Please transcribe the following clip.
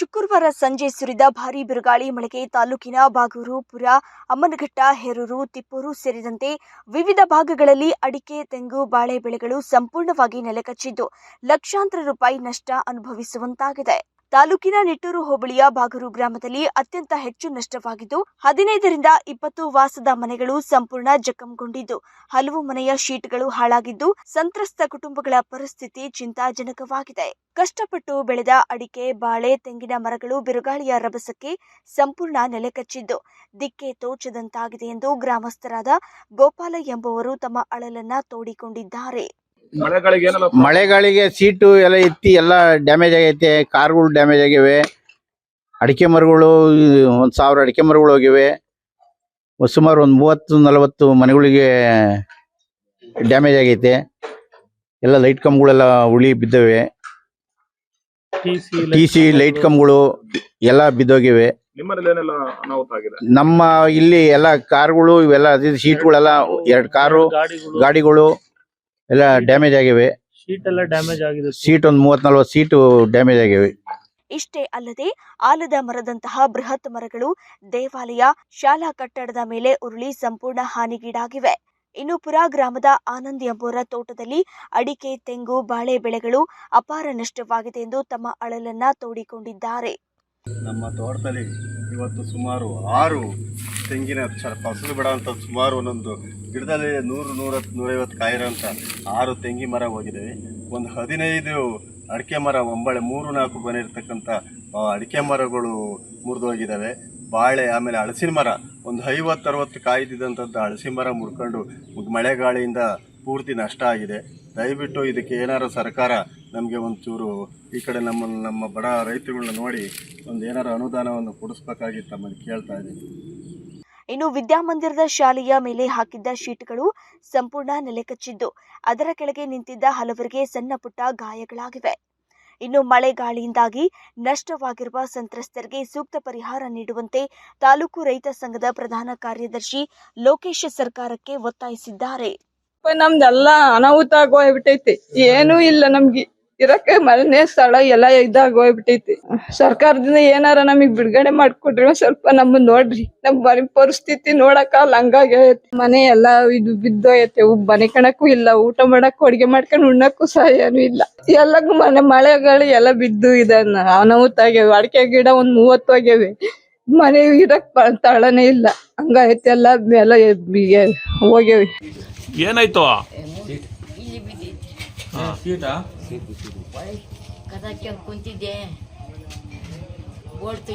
ಶುಕ್ರವಾರ ಸಂಜೆ ಸುರಿದ ಭಾರೀ ಬಿರುಗಾಳಿ ಮಳೆಗೆ ತಾಲೂಕಿನ ಬಾಗೂರು, ಪುರ, ಅಮ್ಮನಘಟ್ಟ, ಹೆರೂರು, ತಿಪ್ಪೂರು ಸೇರಿದಂತೆ ವಿವಿಧ ಭಾಗಗಳಲ್ಲಿ ಅಡಿಕೆ, ತೆಂಗು ಬಾಳೆ ಬೆಳೆಗಳು ಸಂಪೂರ್ಣವಾಗಿ ನೆಲಕಚ್ಚಿದ್ದು ಲಕ್ಷಾಂತರ ರೂಪಾಯಿ ನಷ್ಟ ಅನುಭವಿಸುವಂತಾಗಿದೆ. ತಾಲೂಕಿನ ನಿಟ್ಟೂರು ಹೋಬಳಿಯ ಬಾಗೂರು ಗ್ರಾಮದಲ್ಲಿ ಅತ್ಯಂತ ಹೆಚ್ಚು ನಷ್ಟವಾಗಿದ್ದು, ಹದಿನೈದರಿಂದ ಇಪ್ಪತ್ತು ವಾಸದ ಮನೆಗಳು ಸಂಪೂರ್ಣ ಜಖಂಗೊಂಡಿದ್ದು, ಹಲವು ಮನೆಯ ಶೀಟ್ಗಳು ಹಾಳಾಗಿದ್ದು, ಸಂತ್ರಸ್ತ ಕುಟುಂಬಗಳ ಪರಿಸ್ಥಿತಿ ಚಿಂತಾಜನಕವಾಗಿದೆ. ಕಷ್ಟಪಟ್ಟು ಬೆಳೆದ ಅಡಿಕೆ, ಬಾಳೆ, ತೆಂಗಿನ ಮರಗಳು ಬಿರುಗಾಳಿಯ ರಭಸಕ್ಕೆ ಸಂಪೂರ್ಣ ನೆಲೆಕಚ್ಚಿದ್ದು, ದಿಕ್ಕೆ ತೋಚದಂತಾಗಿದೆ ಎಂದು ಗ್ರಾಮಸ್ಥರಾದ ಗೋಪಾಲ ಎಂಬುವರು ತಮ್ಮ ಅಳಲನ್ನ ತೋಡಿಕೊಂಡಿದ್ದಾರೆ. ಮಳೆಗಳಿಗೆ ಸೀಟು ಎಲ್ಲ ಎತ್ತಿ ಎಲ್ಲ ಡ್ಯಾಮೇಜ್ ಆಗೈತೆ ಕಾರ್ಗಳು ಡ್ಯಾಮೇಜ್ ಆಗಿವೆ. ಅಡಿಕೆ ಮರಗಳು ಒಂದು ಸಾವಿರ ಅಡಿಕೆ ಮರಗಳು ಹೋಗಿವೆ. ಸುಮಾರು ಒಂದು ಮೂವತ್ತು ನಲವತ್ತು ಮನೆಗಳಿಗೆ ಡ್ಯಾಮೇಜ್ ಆಗೈತೆ. ಎಲ್ಲ ಲೈಟ್ ಕಂಬಗಳೆಲ್ಲ ಉಳಿ ಬಿದ್ದವೆ. ಟಿ ಸಿ ಲೈಟ್ ಕಂಬಗಳು. ಎಲ್ಲ ಬಿದ್ದೋಗಿವೆ. ನಮ್ಮ ಇಲ್ಲಿ ಎಲ್ಲ ಕಾರ್ಗಳು ಇವೆಲ್ಲ ಸೀಟ್ಗಳೆಲ್ಲ ಎರಡು ಕಾರು ಗಾಡಿಗಳು. ಎಲ್ಲ ಡ್ಯಾಮೇಜ್ ಆಗಿವೆ. ಶೀಟ್ ಎಲ್ಲ ಡ್ಯಾಮೇಜ್ ಆಗಿದೆ. ಸೀಟ್ ಒಂದು ಮೂವತ್ ನಲ್ವತ್ತು ಸೀಟು ಡ್ಯಾಮೇಜ್ ಆಗಿವೆ. ಇಷ್ಟೇ ಅಲ್ಲದೆ ಆಲದ ಮರದಂತಹ ಬೃಹತ್ ಮರಗಳು ದೇವಾಲಯ ಶಾಲಾ ಕಟ್ಟಡದ ಮೇಲೆ ಉರುಳಿ ಸಂಪೂರ್ಣ ಹಾನಿಗೀಡಾಗಿವೆ. ಇನ್ನು ಪುರ ಗ್ರಾಮದ ಆನಂದ್ ಎಂಬುವರ ತೋಟದಲ್ಲಿ ಅಡಿಕೆ ತೆಂಗು ಬಾಳೆ ಬೆಳೆಗಳು ಅಪಾರ ನಷ್ಟವಾಗಿದೆ ಎಂದು ತಮ್ಮ ಅಳಲನ್ನ ತೋಡಿಕೊಂಡಿದ್ದಾರೆ. ನಮ್ಮ ತೋಟದಲ್ಲಿ ಇವತ್ತು ಸುಮಾರು ಆರು ತೆಂಗಿನ ಫಸಲು ಬಿಡೋಂಥ ಸುಮಾರು ಒಂದೊಂದು ಗಿಡದಲ್ಲಿ ನೂರು ನೂರತ್ತು ನೂರೈವತ್ತು ಕಾಯಿರೋಂಥ ಆರು ತೆಂಗಿ ಮರ ಹೋಗಿದ್ದಾವೆ ಒಂದು ಹದಿನೈದು ಅಡಿಕೆ ಮರ, ಒಂಬಳೆ ಮೂರು ನಾಲ್ಕು ಬನ ಇರ್ತಕ್ಕಂಥ ಅಡಿಕೆ ಮರಗಳು ಮುರಿದೋಗಿದ್ದಾವೆ ಬಾಳೆ, ಆಮೇಲೆ ಹಳಸಿನ ಮರ, ಒಂದು ಐವತ್ತು, ಅರವತ್ತು ಕಾಯ್ದಿದ್ದಂಥದ್ದು ಹಳಸಿ ಮರ ಮುರ್ಕೊಂಡು ಮಳೆಗಾಳಿಯಿಂದ ಪೂರ್ತಿ ನಷ್ಟ ಆಗಿದೆ. ದಯವಿಟ್ಟು ಇದಕ್ಕೆ ಏನಾರು ಸರ್ಕಾರ ನಮಗೆ ಒಂಚೂರು ಈ ಕಡೆ ನಮ್ಮ ನಮ್ಮ ಬಡ ರೈತರುಗಳನ್ನ ನೋಡಿ ಒಂದು ಏನಾರು ಅನುದಾನವನ್ನು ಕೊಡಿಸ್ಬೇಕಾಗಿ ತಮ್ಮಲ್ಲಿ ಕೇಳ್ತಾ ಇದ್ದೀನಿ. ಇನ್ನು ವಿದ್ಯಾಮಂದಿರದ ಶಾಲೆಯ ಮೇಲೆ ಹಾಕಿದ್ದ ಶೀಟ್ಗಳು ಸಂಪೂರ್ಣ ನೆಲೆಕಚ್ಚಿದ್ದು, ಅದರ ಕೆಳಗೆ ನಿಂತಿದ್ದ ಹಲವರಿಗೆ ಸಣ್ಣ ಪುಟ್ಟ ಗಾಯಗಳಾಗಿವೆ. ಇನ್ನು ಮಳೆ ಗಾಳಿಯಿಂದಾಗಿ ನಷ್ಟವಾಗಿರುವ ಸಂತ್ರಸ್ತರಿಗೆ ಸೂಕ್ತ ಪರಿಹಾರ ನೀಡುವಂತೆ ತಾಲೂಕು ರೈತ ಸಂಘದ ಪ್ರಧಾನ ಕಾರ್ಯದರ್ಶಿ ಲೋಕೇಶ್ ಸರ್ಕಾರಕ್ಕೆ ಒತ್ತಾಯಿಸಿದ್ದಾರೆ. ನಮ್ದೆಲ್ಲ ಅನಾಹುತ ಆಗೋಗ್ಬಿಟ್ಟೈತಿ. ಏನೂ ಇಲ್ಲ ನಮ್ಗೆ. ಇರಕ್ಕೆ ಮನೆ ಸ್ಥಳ ಎಲ್ಲ ಇದಾಗೋಗ್ಬಿಟ್ಟೈತಿ ಸರ್ಕಾರದಿಂದ ಏನಾರ ನಮಗ್ ಬಿಡುಗಡೆ ಮಾಡ್ಕೊಡ್ರಿ ಸ್ವಲ್ಪ ನಮ್ಮನ್ನ ನೋಡ್ರಿ. ನಮ್ ಮನೆ ಪರಿಸ್ಥಿತಿ ನೋಡಕ್ಕಾಗಲ್ಲ ಹಂಗಾಗೈತಿ ಮನೆ ಎಲ್ಲ ಇದು ಬಿದ್ದೋಯತ್ತೆ ಮನೆ ಕಣಕ್ಕೂ ಇಲ್ಲ. ಊಟ ಮಾಡಕ್ಕೂ, ಅಡಿಗೆ ಮಾಡ್ಕೊಂಡು ಉಣ್ಣಕ್ಕೂ ಸಹ ಏನೂ ಇಲ್ಲ. ಎಲ್ಲಕ್ಕೂ ಮನೆ ಮಳೆಗಳು ಎಲ್ಲ ಬಿದ್ದು ಇದನ್ನ ಅನಾಹುತ ಆಗ್ಯಾವ ಅಡಿಕೆ ಗಿಡ ಒಂದ್ ಮೂವತ್ತು ಆಗ್ಯಾವೆ. ಮನೆ ಇರಕ್ ಸ್ಥಳನೇ ಇಲ್ಲ. ಹಂಗಾಯ್ತು ಎಲ್ಲ ಎಲ್ಲ ಹೋಗ್ಯಾವೆ. ಏನಾಯ್ತು? हाँ सीट हाँ कदाचित कुंती दे बोलते